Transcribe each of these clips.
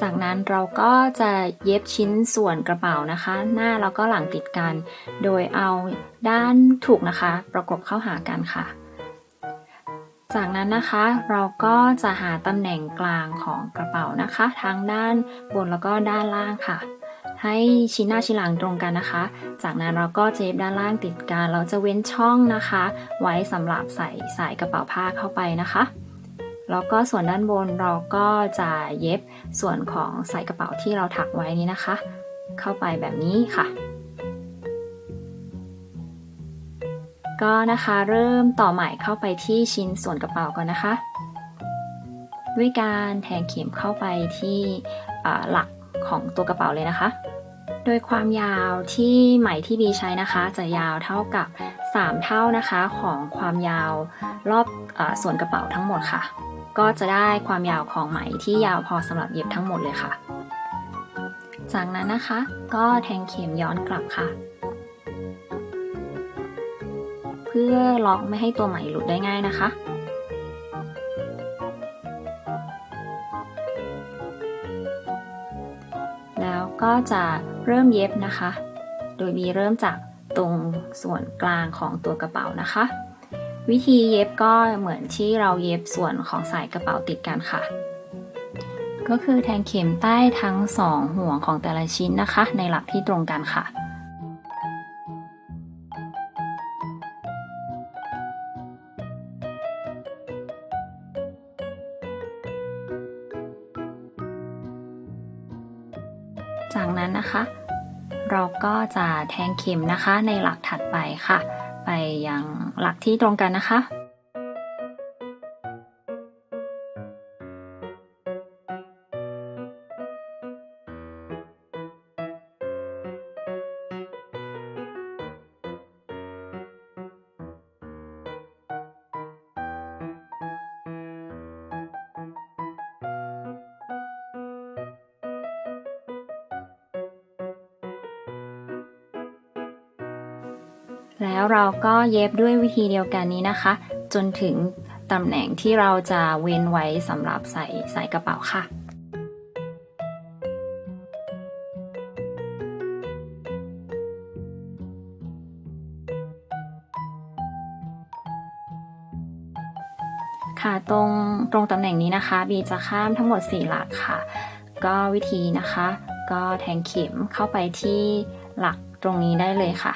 จากนั้นเราก็จะเย็บชิ้นส่วนกระเป๋านะคะ หน้าแล้วก็หลังติดกัน โดยเอาด้านถูกนะคะ ประกบเข้าหากันค่ะ จากนั้นนะคะเราก็จะหาตำแหน่งกลางของกระเป๋านะคะ ทั้งด้านบนแล้วก็ด้านล่างค่ะ ให้ชิ้นหน้าชิ้นหลังตรงกันนะคะ จากนั้นเราก็เย็บด้านล่างติดกัน เราจะเว้นช่องนะคะ ไว้สำหรับใส่สายกระเป๋าผ้าเข้าไปนะคะ แล้วก็ส่วนด้านบนเราก็จะเย็บส่วนของใส่กระเป๋าที่เราถักไว้นี้นะคะ เข้าไปแบบนี้ค่ะ ก็นะคะเริ่มต่อใหม่เข้าไปที่ชิ้นส่วนกระเป๋าก่อนนะคะ ด้วยการแทงเข็มเข้าไปที่หลักของตัวกระเป๋าเลยนะคะ โดยความยาวที่ไหมที่บีใช้นะคะ จะยาวเท่ากับ 3 เท่านะคะของความยาวรอบอส่วนกระเป๋าทั้งหมดค่ะ ก็จะได้ความยาวของไหมที่ยาวพอสำหรับเย็บทั้งหมดเลยค่ะ จากนั้นนะคะก็แทงเข็มย้อนกลับค่ะ เพื่อล็อกไม่ให้ตัวไหมหลุดได้ง่ายนะคะแล้วก็จะเริ่มเย็บนะคะ โดยมีเริ่มจากตรงส่วนกลางของตัวกระเป๋านะคะ วิธีเย็บก็เหมือนที่เราเย็บส่วนของสายกระเป๋าติดกันค่ะ ก็คือแทงเข็มใต้ทั้งสองห่วงของแต่ละชิ้นนะคะ ในหลักที่ตรงกันค่ะจากนั้นนะคะ เราก็จะแทงเข็มนะคะในหลักถัดไปค่ะ ไปยังหลักที่ตรงกันนะคะ แล้วเราก็เย็บด้วยวิธีเดียวกันนี้นะคะ จนถึงตำแหน่งที่เราจะเว้นไว้สำหรับใส่ใส่กระเป๋าค่ะค่ะตรงตรงตำแหน่งนี้นะคะ บีจะข้ามทั้งหมด 4 หลักค่ะ ก็วิธีนะคะ ก็แทงเข็มเข้าไปที่หลักตรงนี้ได้เลยค่ะ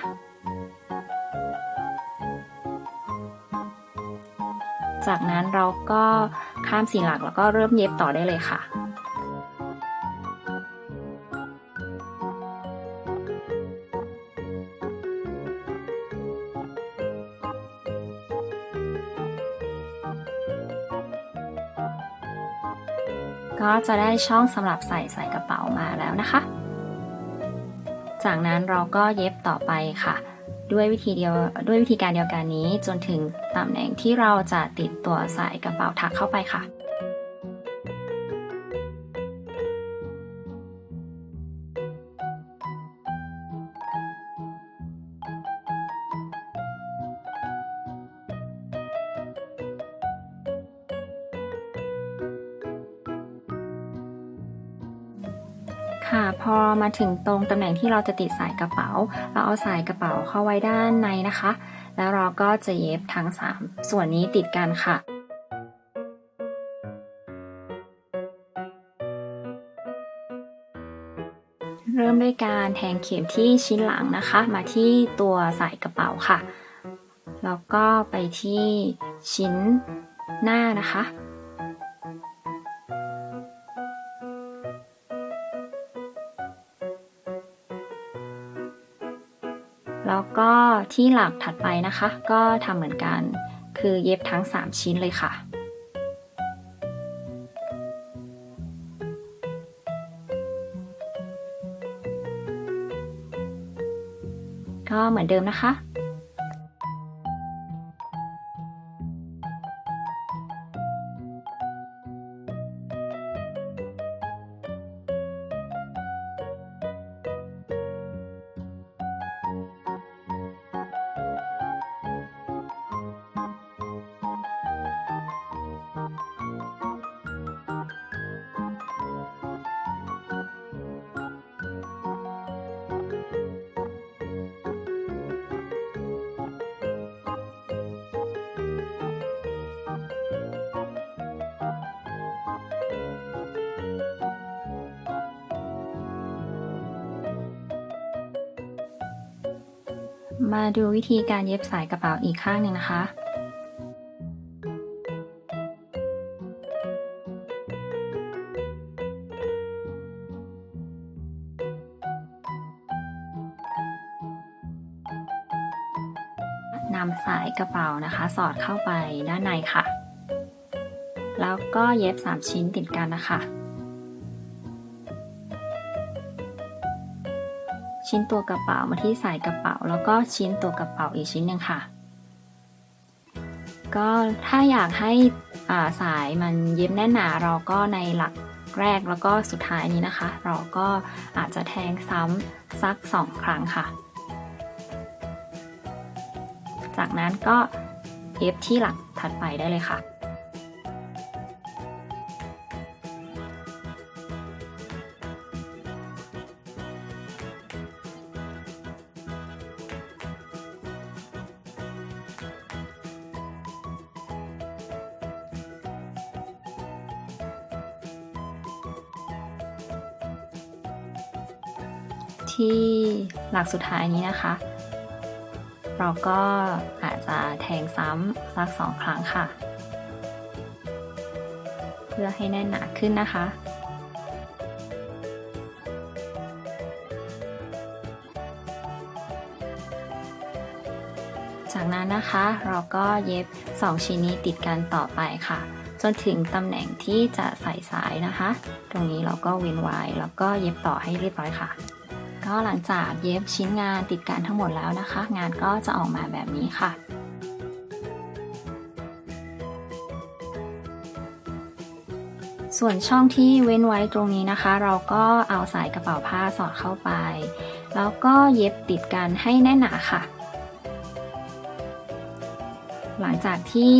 จากนั้นเราก็ข้ามสี่หลักแล้วก็เริ่มเย็บต่อได้เลยค่ะก็จะได้ช่องสำหรับใส่ใส่กระเป๋ามาแล้วนะคะ จากนั้นเราก็เย็บต่อไปค่ะ ด้วยวิธีเดียวด้วยวิธีการเดียวกันนี้จนถึงตำแหน่งที่เราจะติดตัวสายกระเป๋าถักเข้าไปค่ะ ค่ะ พอมาถึงตรงตำแหน่งที่เราจะติดสายกระเป๋า เราเอาสายกระเป๋าเข้าไว้ด้านในนะคะ แล้วเราก็จะเย็บทั้ง 3 ส่วนนี้ติดกันค่ะเริ่มด้วยการแทงเข็มที่ชิ้นหลังนะคะ มาที่ตัวสายกระเป๋าค่ะ แล้วก็ไปที่ชิ้นหน้านะคะ แล้วก็ที่หลักถัดไปนะคะ ก็ทำเหมือนกัน คือเย็บทั้ง 3 ชิ้นเลยค่ะก็เหมือนเดิมนะคะ มาดูวิธีการเย็บสายกระเป๋าอีกข้างหนึ่งนะคะ นำสายกระเป๋านะคะ สอดเข้าไปด้านในค่ะ แล้วก็เย็บ 3 ชิ้นติดกันนะคะ ชิ้นตัวกระเป๋ามาที่สายกระเป๋า แล้วก็ชิ้นตัวกระเป๋าอีกชิ้นหนึ่งค่ะ ก็ถ้าอยากให้อ่าสายมันเย็บแน่นหนาเราก็ในหลักแรกแล้วก็สุดท้ายนี้นะคะ เราก็อาจจะแทงซ้ำสัก 2 ครั้งค่ะ จากนั้นก็เย็บที่หลักถัดไปได้เลยค่ะ ที่หลักสุดท้ายนี้นะคะ เราก็อาจจะแทงซ้ำสักสองครั้งค่ะ เพื่อให้แน่นหนาขึ้นนะคะจากนั้นนะคะเราก็เย็บ 2 ชิ้นนี้ติดกันต่อไปค่ะ จนถึงตำแหน่งที่จะใส่สายนะคะ ตรงนี้เราก็เว้นไว้แล้วก็เย็บต่อให้เรียบร้อยค่ะ ก็หลังจากเย็บชิ้นงานติดกันทั้งหมดแล้วนะคะ งานก็จะออกมาแบบนี้ค่ะ ส่วนช่องที่เว้นไว้ตรงนี้นะคะ เราก็เอาสายกระเป๋าผ้าสอดเข้าไป แล้วก็เย็บติดกันให้แน่นหนาค่ะ หลังจากที่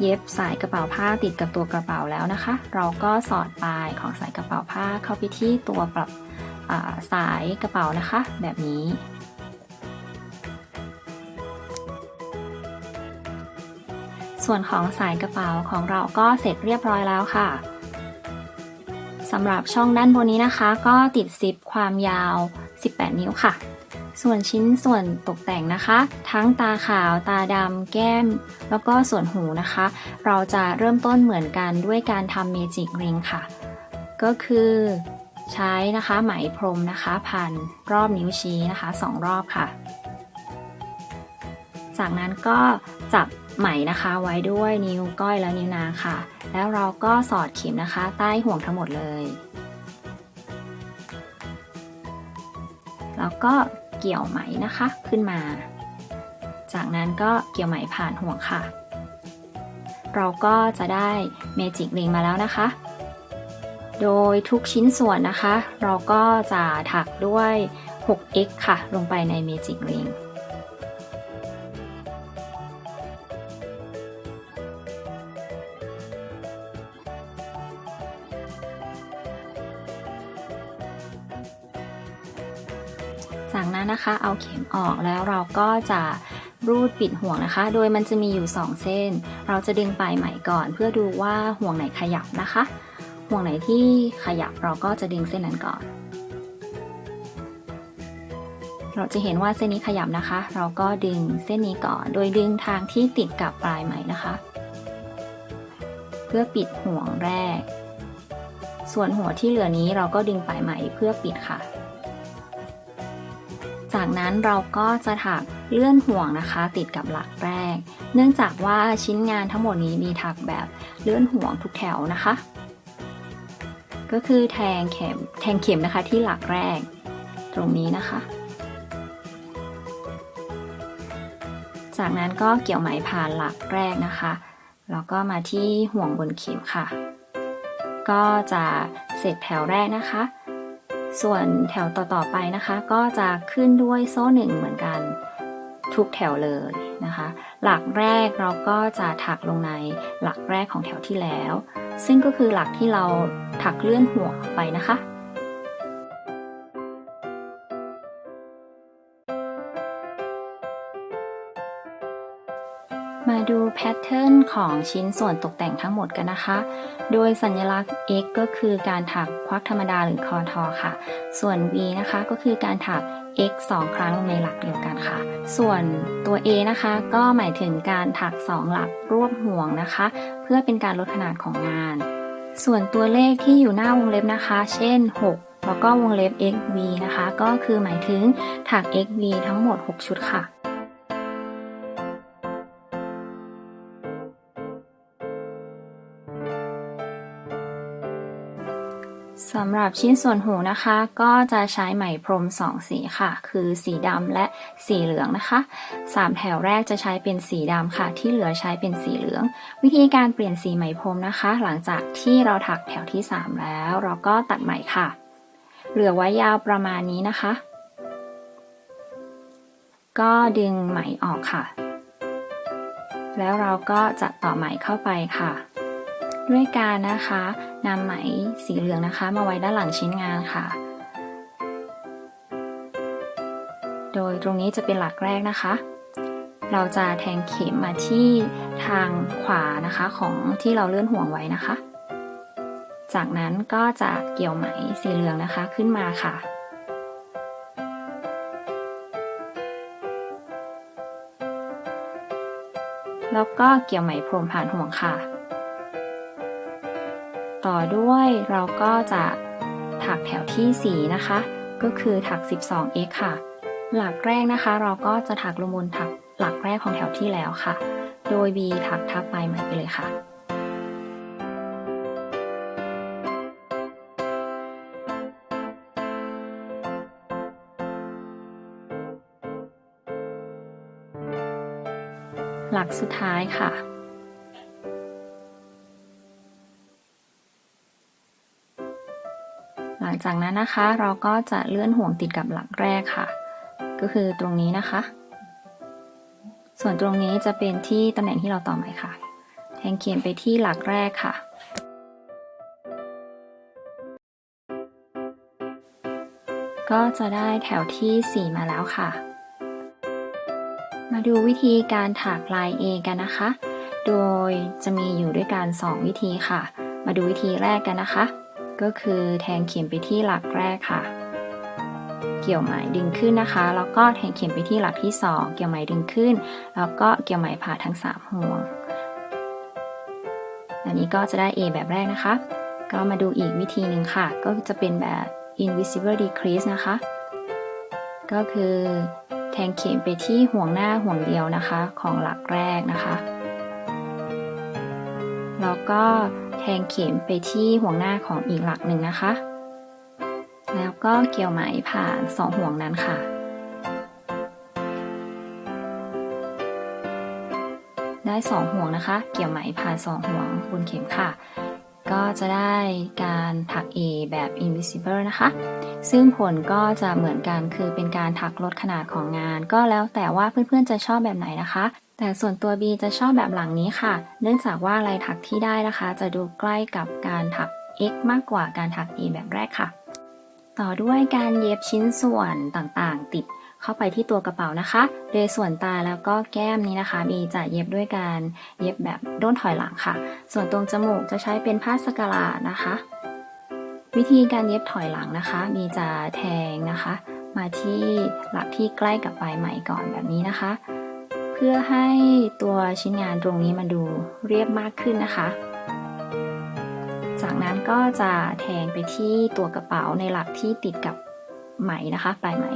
เย็บสายกระเป๋าผ้าติดกับตัวกระเป๋าแล้วนะคะ เราก็สอดปลายของสายกระเป๋าผ้าเข้าไปที่ตัวปรับ สายกระเป๋านะคะ แบบนี้ ส่วนของสายกระเป๋าของเราก็เสร็จเรียบร้อยแล้วค่ะสำหรับช่องด้านบนนี้นะคะ ก็ติดซิปความยาว 18 นิ้วค่ะ ส่วนชิ้นส่วนตกแต่งนะคะ ทั้งตาขาวตาดำแก้ม แล้วก็ส่วนหูนะคะ เราจะเริ่มต้นเหมือนกันด้วยการทำเมจิกริงค่ะ ก็คือ ใช้นะคะไหมพรมนะคะพันรอบนิ้วชี้นะคะสองรอบค่ะ จากนั้นก็จับไหมนะคะไว้ด้วยนิ้วก้อยและนิ้วนางค่ะ แล้วเราก็สอดเข็มนะคะ ใต้ห่วงทั้งหมดเลย แล้วก็เกี่ยวไหมนะคะขึ้นมา จากนั้นก็เกี่ยวไหมผ่านห่วงค่ะ เราก็จะได้เมจิกริงมาแล้วนะคะ โดยทุกชิ้นส่วนนะคะ เราก็จะถักด้วย 6x ค่ะ ลงไปใน Magic Ring จากนั้นนะคะเอาเข็มออกแล้วเราก็จะรูดปิดห่วงนะคะ โดยมันจะมีอยู่ 2 เส้น เราจะดึงปลายไหมก่อนเพื่อดูว่าห่วงไหนขยับนะคะ ห่วงไหนที่ขยับเราก็จะดึงเส้นนั้นก่อน เราจะเห็นว่าเส้นนี้ขยับนะคะ เราก็ดึงเส้นนี้ก่อน โดยดึงทางที่ติดกับปลายไหมนะคะ เพื่อปิดห่วงแรก ส่วนหัวที่เหลือนี้เราก็ดึงปลายไหมเพื่อปิดค่ะ จากนั้นเราก็จะถักเลื่อนห่วงนะคะ ติดกับหลักแรก เนื่องจากว่าชิ้นงานทั้งหมดนี้มีถักแบบเลื่อนห่วงทุกแถวนะคะ ก็คือแทงเข็มแทงเข็มนะคะที่หลักแรกตรงนี้นะคะ จากนั้นก็เกี่ยวไหมผ่านหลักแรกนะคะ แล้วก็มาที่ห่วงบนเข็มค่ะ ก็จะเสร็จแถวแรกนะคะ ส่วนแถวต่อๆไปนะคะ ก็จะขึ้นด้วยโซ่หนึ่งเหมือนกันทุกแถวเลยนะคะ หลักแรกเราก็จะถักลงในหลักแรกของแถวที่แล้ว ซึ่งก็คือหลักที่เราถักเลื่อนหัวไปนะคะ แพทเทิร์นของชิ้นส่วนตกแต่งทั้งหมดกันนะคะ โดยสัญลักษณ์ x ก็คือการถักควักธรรมดาหรือคอทอค่ะ ส่วน v นะคะก็คือการถัก x 2 ครั้งลงในหลักเดียวกันค่ะ ส่วนตัว a นะคะ ก็หมายถึงการถัก 2 หลักรวบห่วงนะคะ เพื่อเป็นการลดขนาดของงาน ส่วนตัวเลขที่อยู่หน้าวงเล็บนะคะ เช่น 6 แล้วก็วงเล็บ xv นะคะ ก็คือหมายถึงถัก xv ทั้งหมด 6 ชุดค่ะ สำหรับชิ้นส่วนหูนะคะ ก็จะใช้ไหมพรม 2 สีค่ะ คือสีดำและสีเหลืองนะคะ 3 แถวแรกจะใช้เป็นสีดำค่ะ ที่เหลือใช้เป็นสีเหลือง วิธีการเปลี่ยนสีไหมพรมนะคะ หลังจากที่เราถักแถวที่ 3 แล้ว เราก็ตัดไหมค่ะ เหลือไว้ยาวประมาณนี้นะคะ ก็ดึงไหมออกค่ะ แล้วเราก็จะต่อไหมเข้าไปค่ะ ด้วยการนะคะนำไหมสีเหลืองนะคะ มาไว้ด้านหลังชิ้นงานค่ะ โดยตรงนี้จะเป็นหลักแรกนะคะ เราจะแทงเข็มมาที่ทางขวานะคะของที่เราเลื่อนห่วงไว้นะคะ จากนั้นก็จะเกี่ยวไหมสีเหลืองนะคะขึ้นมาค่ะแล้วก็เกี่ยวไหมพรมผ่านห่วงค่ะ ต่อด้วย เราก็จะถักแถวที่ 4 นะคะ ก็คือถัก 12x ค่ะ หลักแรกนะคะ เราก็จะถักลงบนถักหลักแรกของแถวที่แล้วค่ะ โดย B ถักทับปลายไหม่ไปเลยค่ะหลักสุดท้ายค่ะ งจากนั้นนะคะ เราก็จะเลื่อนห่วงติดกับหลักแรกค่ะ ก็คือตรงนี้นะคะ ส่วนตรงนี้จะเป็นที่ตำแหน่งที่เราต่อไหมค่ะ แทงเขียนไปที่หลักแรกค่ะ ก็จะได้แถวที่ 4 มาแล้วค่ะ มาดูวิธีการถักลาย A กันนะคะ โดยจะมีอยู่ด้วยกัน 2 วิธีค่ะ มาดูวิธีแรกกันนะคะ ก็คือแทงเข็มไปที่หลักแรกค่ะ เกี่ยวไหมดึงขึ้นนะคะ แล้วก็แทงเข็มไปที่หลักที่ 2 เกี่ยวไหมดึงขึ้น แล้วก็เกี่ยวไหมผ่าทั้ง 3 ห่วง อันนี้ก็จะได้ A แบบแรกนะคะ ก็มาดูอีกวิธีหนึ่งค่ะ ก็จะเป็นแบบ invisible decrease นะคะ ก็คือแทงเข็มไปที่ห่วงหน้าห่วงเดียวนะคะของหลักแรกนะคะ แล้วก็ ทงเข็มไปที่ห่วงหน้าของอีกหลักหนึ่งนะคะ แล้วก็เกี่ยวไหมผ่านสองห่วงนั้นค่ะ ได้สองห่วงนะคะ เกี่ยวไหมผ่านสองห่วงบนเข็มค่ะ ก็จะได้การถัก A แบบ invisible นะคะ ซึ่งผลก็จะเหมือนกันคือเป็นการถักลดขนาดของงาน ก็แล้วแต่ว่าเพื่อนๆจะชอบแบบไหนนะคะ แต่ส่วนตัว B จะชอบแบบหลังนี้ค่ะ เนื่องจากว่าลายถักที่ได้นะคะ จะดูใกล้กับการถัก X มากกว่าการถัก A แบบแรกค่ะ ต่อด้วยการเย็บชิ้นส่วนต่างๆ ติดเข้าไปที่ตัวกระเป๋านะคะ โดยส่วนตาแล้วก็แก้มนี้นะคะ บีจะเย็บด้วยการเย็บแบบด้นถอยหลังค่ะ ส่วนตรงจมูกจะใช้เป็นผ้าสกลานะคะ วิธีการเย็บถอยหลังนะคะ บีจะแทงนะคะ มาที่หลักที่ใกล้กับปลายไหมก่อนแบบนี้นะคะ เพื่อให้ตัวชิ้นงานตรงนี้มันดูเรียบมากขึ้นนะคะ จากนั้นก็จะแทงไปที่ตัวกระเป๋าในหลักที่ติดกับไหมนะคะ ปลายไหม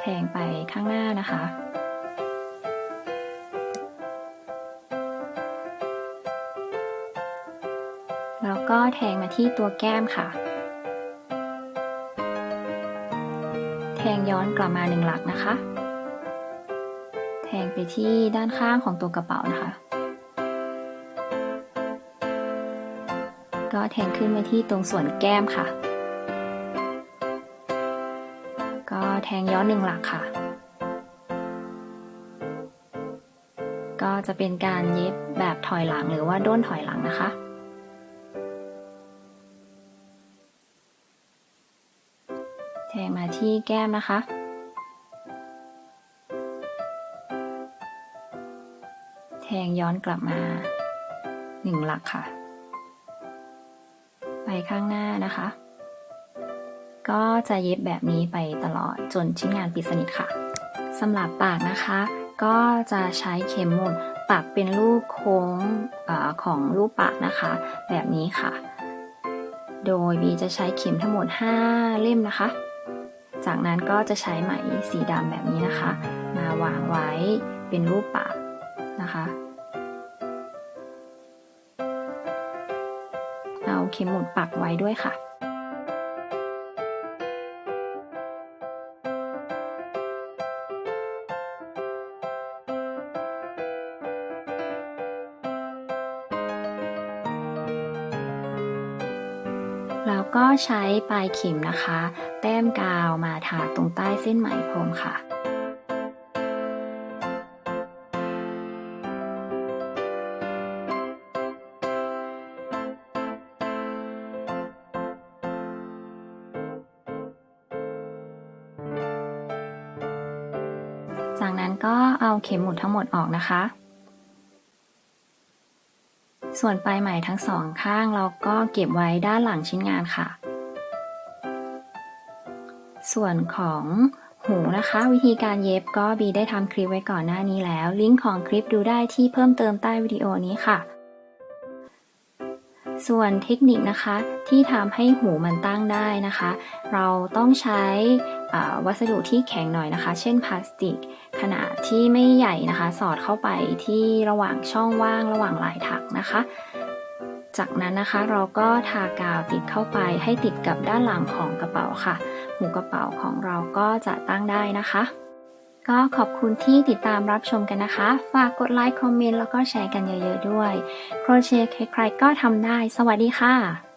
แทงไปข้างหน้านะคะแล้วก็แทงมาที่ตัวแก้มค่ะ แทงย้อนกลับมาหนึ่งหลักนะคะ แทงไปที่ด้านข้างของตัวกระเป๋านะคะ ก็แทงขึ้นมาที่ตรงส่วนแก้มค่ะ ก็แทงย้อนหนึ่งหลักค่ะ ก็จะเป็นการเย็บแบบถอยหลังหรือว่าด้นถอยหลังนะคะแทงมาที่แก้มนะคะ ทงย้อนกลับมาหนึ่งหลักค่ะ ไปข้างหน้านะคะ ก็จะเย็บแบบนี้ไปตลอดจนชิ้นงานปิดสนิทค่ะสำหรับปากนะคะ ก็จะใช้เข็มหมุดปักเป็นรูปโค้งอของรูปปากนะคะ แบบนี้ค่ะ โดยบีจะใช้เข็มทั้งหมด 5 เล่มนะคะ จากนั้นก็จะใช้ไหมสีดำแบบนี้นะคะ มาวางไว้เป็นรูปปาก นะคะเอาเข็มหมุดปักไว้ด้วยค่ะแล้วก็ใช้ปลายเข็มนะคะ แต้มกาวมาทาตรงใต้เส้นไหมพรมค่ะ ก็เอาเข็มหมุดทั้งหมดออกนะคะ ส่วนปลายไหมทั้งสองข้างเราก็เก็บไว้ด้านหลังชิ้นงานค่ะ ส่วนของหูนะคะ วิธีการเย็บก็บีได้ทำคลิปไว้ก่อนหน้านี้แล้ว ลิงก์ของคลิปดูได้ที่เพิ่มเติมใต้วิดีโอนี้ค่ะ ส่วนเทคนิคนะคะที่ทำให้หูมันตั้งได้นะคะ เราต้องใช้วัสดุที่แข็งหน่อยนะคะ เช่นพลาสติก ขนาดที่ไม่ใหญ่นะคะ สอดเข้าไปที่ระหว่างช่องว่างระหว่างลายถักนะคะ จากนั้นนะคะเราก็ทากาวติดเข้าไปให้ติดกับด้านหลังของกระเป๋าค่ะ หูกระเป๋าของเราก็จะตั้งได้นะคะ ก็ขอบคุณที่ติดตามรับชมกันนะคะ ฝากกดไลค์ คอมเมนต์ แล้วก็แชร์กันเยอะๆด้วย โครเชต์ใครๆก็ทำได้ สวัสดีค่ะ